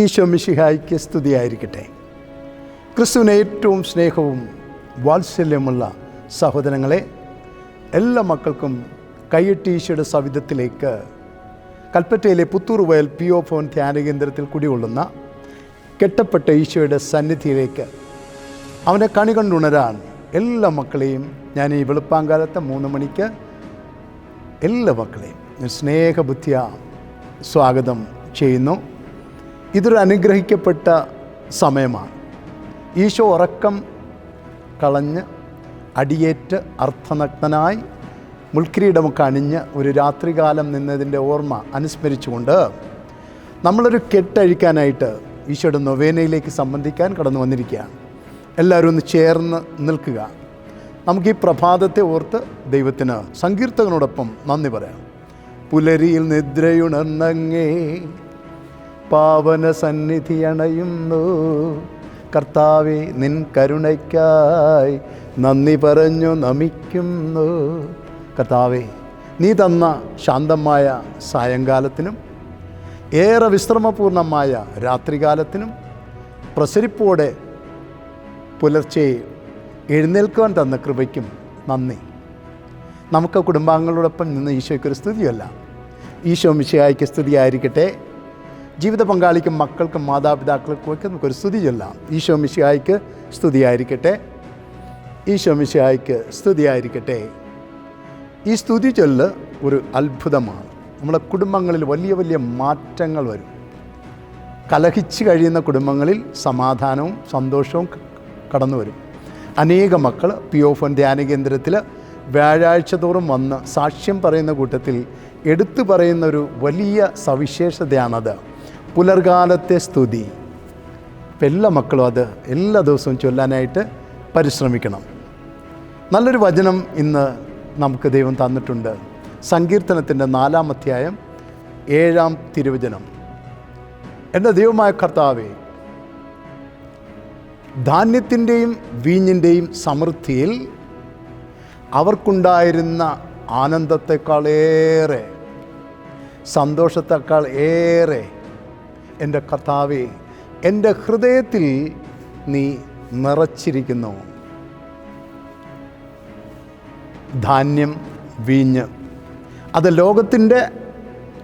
ഈശോ മിഷിഹായ്ക്ക് സ്തുതിയായിരിക്കട്ടെ. ക്രിസ്തുവിന് ഏറ്റവും സ്നേഹവും വാത്സല്യമുള്ള സഹോദരങ്ങളെ എല്ലാ മക്കൾക്കും കൈയിട്ട് ഈശോയുടെ സവിധത്തിലേക്ക് കൽപ്പറ്റയിലെ പുത്തൂർ വയൽ പി ഒ ഫോൺ ധ്യാന കേന്ദ്രത്തിൽ കുടികൊള്ളുന്ന കെട്ടപ്പെട്ട ഈശോയുടെ സന്നിധിയിലേക്ക് അവനെ കണി കണ്ടുണരാൻ എല്ലാ മക്കളെയും ഞാൻ ഈ വെളുപ്പാങ്കാലത്തെ മൂന്ന് മണിക്ക് എല്ലാ മക്കളെയും സ്നേഹബുദ്ധിയ സ്വാഗതം ചെയ്യുന്നു. ഇതൊരു അനുഗ്രഹിക്കപ്പെട്ട സമയമാണ്. ഈശോ ഉറക്കം കളഞ്ഞ് അടിയേറ്റ് അർത്ഥനഗ്നനായി മുൾക്കിരീടമൊക്കെ അണിഞ്ഞ് ഒരു രാത്രികാലം നിന്നതിന്റെ ഓർമ്മ അനുസ്മരിച്ചുകൊണ്ട് നമ്മളൊരു കെട്ടഴിക്കാനായിട്ട് ഈശോയുടെ നൊവേനയിലേക്ക് സംബന്ധിക്കാൻ കടന്നു വന്നിരിക്കുകയാണ്. എല്ലാവരും ഒന്ന് ചേർന്ന് നിൽക്കുക. നമുക്ക് ഈ പ്രഭാതത്തെ ഓർത്ത് ദൈവത്തിന് സങ്കീർത്തകനോടൊപ്പം നന്ദി പറയാം. പുലരിയിൽ നിദ്രയുണർന്നങ്ങേ പാവന സന്നിധി അണയുന്നു. കർത്താവെ നിൻ കരുണയ്ക്കായി നന്ദി പറഞ്ഞു നമിക്കുന്നു. കർത്താവെ നീ തന്ന ശാന്തമായ സായങ്കാലത്തിനും ഏറെ വിശ്രമപൂർണമായ രാത്രികാലത്തിനും പ്രസരിപ്പോടെ പുലർച്ചെ എഴുന്നേൽക്കുവാൻ തന്ന കൃപയ്ക്കും നന്ദി. നമുക്ക് കുടുംബാംഗങ്ങളോടൊപ്പം നിന്ന് ഈശോയ്ക്കൊരു സ്തുതിയല്ല ഈശോ മിശയായിക്ക് സ്തുതിയായിരിക്കട്ടെ. ജീവിത പങ്കാളിക്കും മക്കൾക്കും മാതാപിതാക്കൾക്കും ഒക്കെ നമുക്കൊരു സ്തുതി ചൊല്ലാം. ഈശോ മിശിഹായ്ക്ക് സ്തുതിയായിരിക്കട്ടെ. ഈശോ മിശിഹായ്ക്ക് സ്തുതിയായിരിക്കട്ടെ. ഈ സ്തുതി ചൊല്ല് ഒരു അത്ഭുതമാണ്. നമ്മുടെ കുടുംബങ്ങളിൽ വലിയ വലിയ മാറ്റങ്ങൾ വരും. കലഹിച്ച് കഴിയുന്ന കുടുംബങ്ങളിൽ സമാധാനവും സന്തോഷവും കടന്നു വരും. അനേക മക്കൾ പി ഒ ഫോൺ ധ്യാന കേന്ദ്രത്തിൽ വ്യാഴാഴ്ച തോറും വന്ന് സാക്ഷ്യം പറയുന്ന കൂട്ടത്തിൽ എടുത്തു പറയുന്ന ഒരു വലിയ സവിശേഷതയാണത്. പുലർകാലത്തെ സ്തുതി. ഇപ്പം എല്ലാ മക്കളും അത് എല്ലാ ദിവസവും ചൊല്ലാനായിട്ട് പരിശ്രമിക്കണം. നല്ലൊരു വചനം ഇന്ന് നമുക്ക് ദൈവം തന്നിട്ടുണ്ട്. സങ്കീർത്തനത്തിന്റെ നാലാം അധ്യായം ഏഴാം തിരുവചനം. എന്റെ ദൈവമായ കർത്താവേ ധാന്യത്തിന്റെയും വീഞ്ഞിന്റെയും സമൃദ്ധിയിൽ അവർക്കുണ്ടായിരുന്ന ആനന്ദത്തെക്കാളേറെ സന്തോഷത്തെക്കാൾ ഏറെ എന്റെ കർത്താവെ എന്റെ ഹൃദയത്തിൽ നീ നിറച്ചിരിക്കുന്നു. ധാന്യം വീഞ്ഞ്. അത് ലോകത്തിന്റെ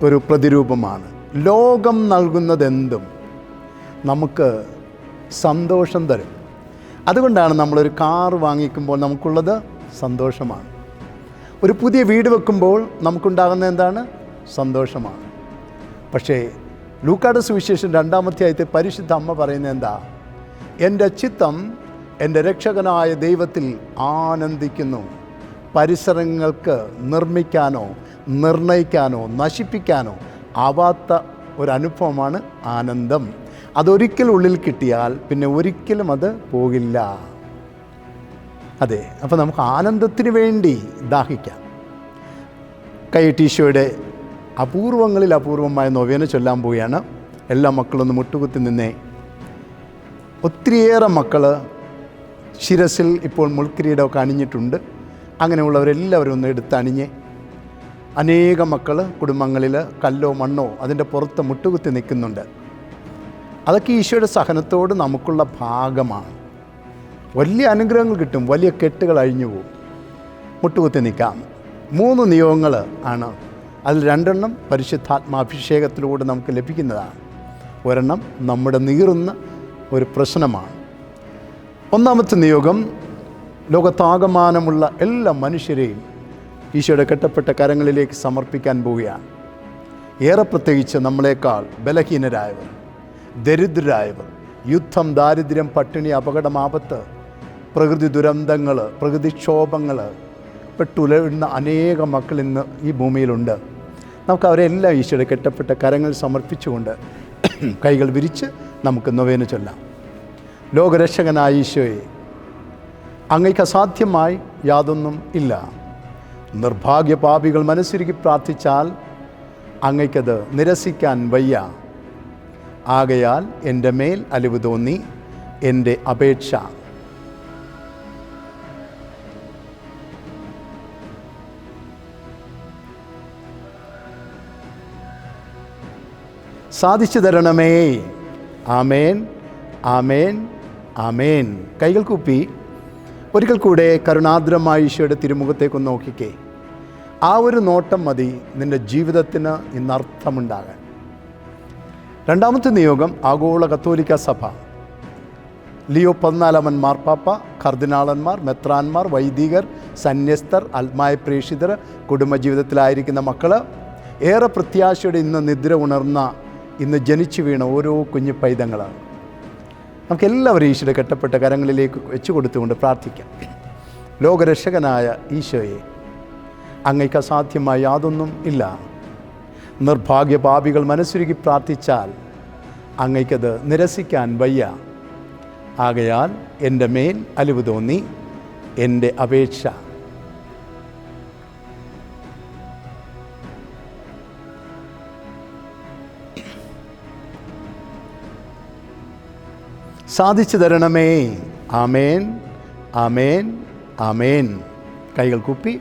ഒരു പ്രതിരൂപമാണ്. ലോകം നൽകുന്നതെന്തും നമുക്ക് സന്തോഷം തരും. അതുകൊണ്ടാണ് നമ്മളൊരു കാർ വാങ്ങിക്കുമ്പോൾ നമുക്കുള്ളത് സന്തോഷമാണ്. ഒരു പുതിയ വീട് വെക്കുമ്പോൾ നമുക്കുണ്ടാകുന്ന എന്താണ്? സന്തോഷമാണ്. പക്ഷേ ലൂക്കാട് സുവിശേഷം രണ്ടാമത്തെ പരിശുദ്ധ അമ്മ പറയുന്നത് എന്താ? എന്റെ ചിത്തം എന്റെ രക്ഷകനായ ദൈവത്തിൽ ആനന്ദിക്കുന്നു. പരിസരങ്ങൾക്ക് നിർമ്മിക്കാനോ നിർണയിക്കാനോ നശിപ്പിക്കാനോ ആവാത്ത ഒരനുഭവമാണ് ആനന്ദം. അതൊരിക്കൽ ഉള്ളിൽ കിട്ടിയാൽ പിന്നെ ഒരിക്കലും അത് പോകില്ല. അതെ അപ്പോൾ നമുക്ക് ആനന്ദത്തിന് വേണ്ടി ദാഹിക്കാം. കൈട്ടീശോയുടെ അപൂർവങ്ങളിൽ അപൂർവമായ നൊവേന ചൊല്ലാൻ പോവുകയാണ്. എല്ലാ മക്കളൊന്ന് മുട്ടുകുത്തി നിന്നേ. ഒത്തിരിയേറെ മക്കൾ ശിരസിൽ ഇപ്പോൾ മുൾക്കിരീടമൊക്കെ അണിഞ്ഞിട്ടുണ്ട്. അങ്ങനെയുള്ളവരെല്ലാവരും ഒന്ന് എടുത്ത് അണിഞ്ഞ്. അനേകം മക്കൾ കുടുംബങ്ങളിൽ കല്ലോ മണ്ണോ അതിന്റെ പുറത്ത് മുട്ടുകുത്തി നിൽക്കുന്നുണ്ട്. അതൊക്കെ ഈശോയുടെ സഹനത്തോട് നമുക്കുള്ള ഭാഗമാണ്. വലിയ അനുഗ്രഹങ്ങൾ കിട്ടും വലിയ കെട്ടുകൾ അഴിഞ്ഞു പോകും മുട്ടുകുത്തി നിൽക്കാം. മൂന്ന് നിയോഗങ്ങൾ ആണ് അതിൽ രണ്ടെണ്ണം പരിശുദ്ധാത്മാഭിഷേകത്തിലൂടെ നമുക്ക് ലഭിക്കുന്നതാണ്. ഒരെണ്ണം നമ്മുടെ നീറുന്ന ഒരു പ്രശ്നമാണ്. ഒന്നാമത്തെ നിയോഗം ലോകത്താകമാനമുള്ള എല്ലാ മനുഷ്യരെയും ഈശോയുടെ കെട്ടപ്പെട്ട കരങ്ങളിലേക്ക് സമർപ്പിക്കാൻ പോവുകയാണ്. ഏറെ പ്രത്യേകിച്ച് നമ്മളെക്കാൾ ബലഹീനരായവർ ദരിദ്രരായവർ യുദ്ധം ദാരിദ്ര്യം പട്ടിണി അപകടം ആപത്ത് പ്രകൃതി ദുരന്തങ്ങൾ പ്രകൃതിക്ഷോഭങ്ങൾ പെട്ടുലരുന്ന അനേക മക്കൾ ഇന്ന് ഈ ഭൂമിയിലുണ്ട്. നമുക്ക് അവരെല്ലാം ഈശോയുടെ കെട്ടപ്പെട്ട കരങ്ങൾ സമർപ്പിച്ചുകൊണ്ട് കൈകൾ വിരിച്ച് നമുക്ക് നൊവേന ചൊല്ലാം. ലോകരക്ഷകനായ ഈശോയെ അങ്ങയ്ക്ക് അസാധ്യമായി യാതൊന്നും ഇല്ല. നിർഭാഗ്യ പാപികൾ മനസ്സിരുക്കി പ്രാർത്ഥിച്ചാൽ അങ്ങയ്ക്കത് നിരസിക്കാൻ വയ്യ. ആകയാൽ എന്റെ മേൽ അലിവ് തോന്നി എന്റെ അപേക്ഷ സാധിച്ചു തരണമേ. ആമേൻ ആമേൻ ആമേൻ. കൈകൾ കൂപ്പി. ഒരിക്കൽ കൂടെ കരുണാദ്രമായ ഈശോയുടെ തിരുമുഖത്തേക്കൊന്ന് നോക്കിക്കേ. ആ ഒരു നോട്ടം മതി നിന്റെ ജീവിതത്തിന് ഇന്ന് അർത്ഥമുണ്ടാകാൻ രണ്ടാമത്തെ നിയോഗം ആഗോള കത്തോലിക്ക സഭ. ലിയോ പതിനാലാമൻ മാർപ്പാപ്പ കർദിനാളന്മാർ മെത്രാന്മാർ വൈദികർ സന്യസ്തർ ആത്മായ പ്രേക്ഷിതർ കുടുംബജീവിതത്തിലായിരിക്കുന്ന മക്കൾ ഏറെ പ്രത്യാശയുടെ ഇന്ന് നിദ്ര ഉണർന്ന ഇന്ന് ജനിച്ചു വീണ ഓരോ കുഞ്ഞു പൈതങ്ങളാണ്. നമുക്ക് എല്ലാവരും ഈശോയുടെ കെട്ടപ്പെട്ട കരങ്ങളിലേക്ക് വെച്ചു കൊടുത്തുകൊണ്ട് പ്രാർത്ഥിക്കാം. ലോകരക്ഷകനായ ഈശോയെ അങ്ങയ്ക്ക് അസാധ്യമായ യാതൊന്നും ഇല്ല. നിർഭാഗ്യ പാപികൾ മനസ്സുരുകി പ്രാർത്ഥിച്ചാൽ അങ്ങയ്ക്കത് നിരസിക്കാൻ വയ്യ. ആകയാൽ എന്റെ മേൽ അലിവ് തോന്നി എന്റെ അപേക്ഷ സാധിച്ചു തരണമേ. ആമേൻ. ആമേൻ. ആമേൻ. കൈകൾ കുപ്പി.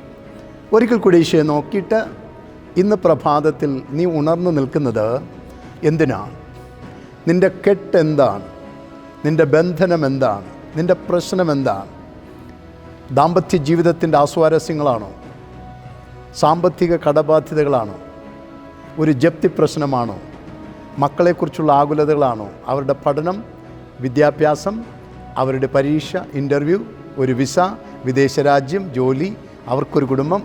ഒരിക്കൽ കൂടി ഈശോയെ നോക്കിയിട്ട് ഇന്ന് പ്രഭാതത്തിൽ നീ ഉണർന്നു നിൽക്കുന്നത് എന്തിനാണ് നിന്റെ കെട്ട് എന്താണ്? നിന്റെ ബന്ധനം എന്താണ്? നിന്റെ പ്രശ്നം എന്താണ്? ദാമ്പത്യ ജീവിതത്തിന്റെ ആസ്വാരസ്യങ്ങളാണോ? സാമ്പത്തിക കടബാധ്യതകളാണോ? ഒരു ജപ്തി പ്രശ്നമാണോ? മക്കളെക്കുറിച്ചുള്ള ആകുലതകളാണോ? അവരുടെ പഠനം വിദ്യാഭ്യാസം അവരുടെ പരീക്ഷ ഇന്റർവ്യൂ ഒരു വിസ വിദേശ രാജ്യം ജോലി അവർക്കൊരു കുടുംബം.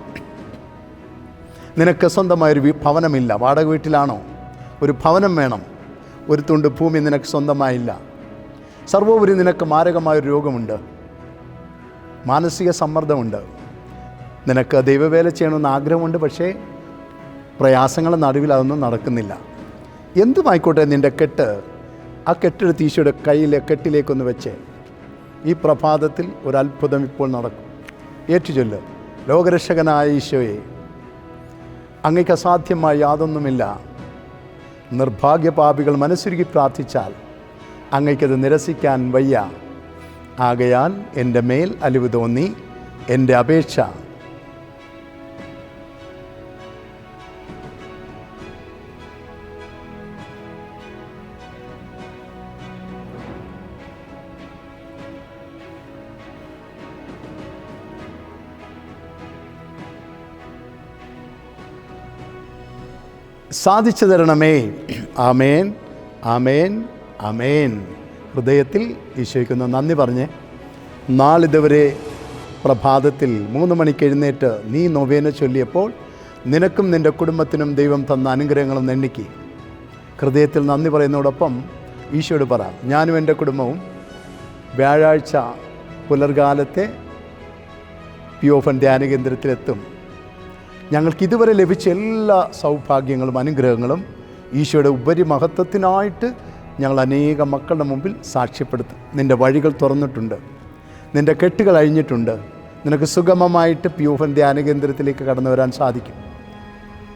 നിനക്ക് സ്വന്തമായൊരു ഭവനമില്ല. വാടക വീട്ടിലാണോ? ഒരു ഭവനം വേണം. ഒരു തുണ്ട് ഭൂമി നിനക്ക് സ്വന്തമായില്ല. സർവോപരി നിനക്ക് മാരകമായൊരു രോഗമുണ്ട്. മാനസിക സമ്മർദ്ദമുണ്ട്. നിനക്ക് ദൈവവേല ചെയ്യണമെന്ന് ആഗ്രഹമുണ്ട് പക്ഷേ പ്രയാസങ്ങളുടെ നടുവിൽ അതൊന്നും നടക്കുന്നില്ല. എന്തുമായിക്കോട്ടെ നിന്റെ കെട്ട്? ആ കെട്ടെടുത്ത് ഈശോയുടെ കയ്യിലെ കെട്ടിലേക്കൊന്ന് വെച്ച്. ഈ പ്രഭാതത്തിൽ ഒരു അത്ഭുതം ഇപ്പോൾ നടക്കും. ഏറ്റുചൊല്ല് ലോകരക്ഷകനായ ഈശോയെ അങ്ങയ്ക്ക് അസാധ്യമായി യാതൊന്നുമില്ല. നിർഭാഗ്യപാപികൾ മനസ്സുരുക്കി പ്രാർത്ഥിച്ചാൽ അങ്ങയ്ക്കത് നിരസിക്കാൻ വയ്യ. ആകയാൽ എന്റെ മേൽ അലിവ് തോന്നി എന്റെ അപേക്ഷ സാധിച്ചു തരണമേ ആമേൻ. ആമേൻ. ആമേൻ. ഹൃദയത്തിൽ ഈശോയ്ക്കുന്ന നന്ദി പറഞ്ഞ് നാളിതുവരെ പ്രഭാതത്തിൽ മൂന്ന് മണിക്ക് എഴുന്നേറ്റ് നീ നൊവേന ചൊല്ലിയപ്പോൾ നിനക്കും നിന്റെ കുടുംബത്തിനും ദൈവം തന്ന അനുഗ്രഹങ്ങളും എണ്ണിക്കി. ഹൃദയത്തിൽ നന്ദി പറയുന്നതോടൊപ്പം ഈശോയോട് പറ ഞാനും എന്റെ കുടുംബവും വ്യാഴാഴ്ച പുലർകാലത്തെ പിയോഫൻ ധ്യാന കേന്ദ്രത്തിലെത്തും ഞങ്ങൾക്ക് ഇതുവരെ ലഭിച്ച എല്ലാ സൗഭാഗ്യങ്ങളും അനുഗ്രഹങ്ങളും ഈശോയുടെ ഉപരിമഹത്വത്തിനായിട്ട് ഞങ്ങൾ അനേക മക്കളുടെ മുമ്പിൽ സാക്ഷ്യപ്പെടുത്തും. നിന്റെ വഴികൾ തുറന്നിട്ടുണ്ട്. നിന്റെ കെട്ടുകൾ അഴിഞ്ഞിട്ടുണ്ട്. നിനക്ക് സുഗമമായിട്ട് പ്യൂഹൻ ധ്യാന കേന്ദ്രത്തിലേക്ക് കടന്നു വരാൻ സാധിക്കും.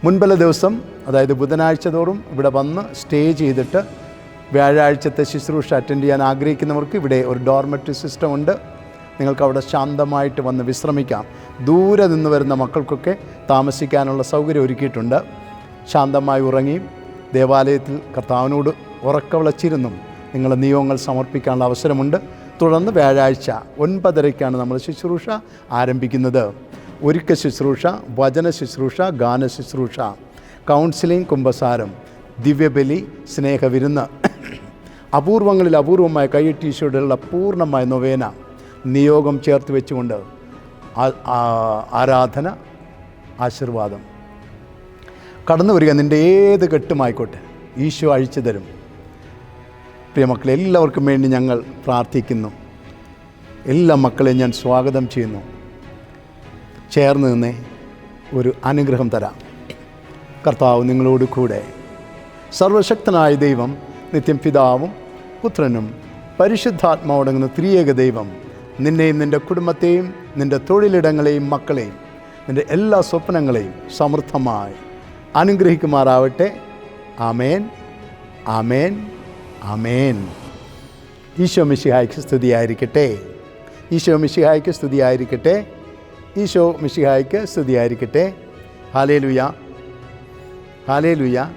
മുൻപല ദിവസം അതായത് ബുധനാഴ്ച തോറും ഇവിടെ വന്ന് സ്റ്റേ ചെയ്തിട്ട് വ്യാഴാഴ്ചത്തെ ശുശ്രൂഷ അറ്റൻഡ് ചെയ്യാൻ ആഗ്രഹിക്കുന്നവർക്ക് ഇവിടെ ഒരു ഡോർമെറ്ററി സിസ്റ്റം ഉണ്ട്. നിങ്ങൾക്ക് അവിടെ ശാന്തമായിട്ട് വന്ന് വിശ്രമിക്കാം. ദൂരെ നിന്ന് വരുന്ന മക്കൾക്കൊക്കെ താമസിക്കാനുള്ള സൗകര്യം ഒരുക്കിയിട്ടുണ്ട്. ശാന്തമായി ഉറങ്ങി ദേവാലയത്തിൽ കർത്താവിനോട് ഉറക്കവിളച്ചിരുന്നും. നിങ്ങളുടെ നിയമങ്ങൾ സമർപ്പിക്കാനുള്ള അവസരമുണ്ട്. തുടർന്ന് വ്യാഴാഴ്ച ഒൻപതരയ്ക്കാണ് നമ്മൾ ശുശ്രൂഷ ആരംഭിക്കുന്നത്. ഒരുക്ക ശുശ്രൂഷ വചന ശുശ്രൂഷ ഗാന ശുശ്രൂഷ കൗൺസിലിംഗ് കുംഭസാരം ദിവ്യബലി സ്നേഹവിരുന്ന്. അപൂർവങ്ങളിൽ അപൂർവമായ കൈയ്യട്ടീശോടുള്ള പൂർണമായ നൊവേന. നിയോഗം ചേർത്ത് വെച്ചുകൊണ്ട് ആരാധന ആശീർവാദം. കടന്നു വരിക നിന്റെ ഏത് കെട്ടുമായിക്കോട്ടെ. ഈശോ അഴിച്ചു തരും. പ്രിയമക്കളെ എല്ലാവർക്കും വേണ്ടി ഞങ്ങൾ പ്രാർത്ഥിക്കുന്നു. എല്ലാ മക്കളെയും ഞാൻ സ്വാഗതം ചെയ്യുന്നു. ചേർന്ന് നിന്നേ ഒരു അനുഗ്രഹം തരാം. കർത്താവ് നിങ്ങളോട് കൂടെ. സർവശക്തനായ ദൈവം നിത്യം പിതാവും പുത്രനും പരിശുദ്ധാത്മാവടങ്ങുന്ന ത്രിയേക ദൈവം നിന്നെയും നിന്റെ കുടുംബത്തെയും നിന്റെ തൊഴിലിടങ്ങളെയും മക്കളെയും നിന്റെ എല്ലാ സ്വപ്നങ്ങളെയും സമൃദ്ധമായി അനുഗ്രഹിക്കുമാറാവട്ടെ. ആമേൻ. ആമേൻ. ആമേൻ. ഈശോ മിശിഹായ്ക്ക് സ്തുതിയായിരിക്കട്ടെ. ഈശോ മിശിഹായ്ക്ക് സ്തുതിയായിരിക്കട്ടെ. ഈശോ മിശിഹായ്ക്ക് സ്തുതിയായിരിക്കട്ടെ. ഹാലേ ഹാലേലുയ. ഹാലേ ലുയ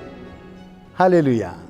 ഹാലേ ലുയ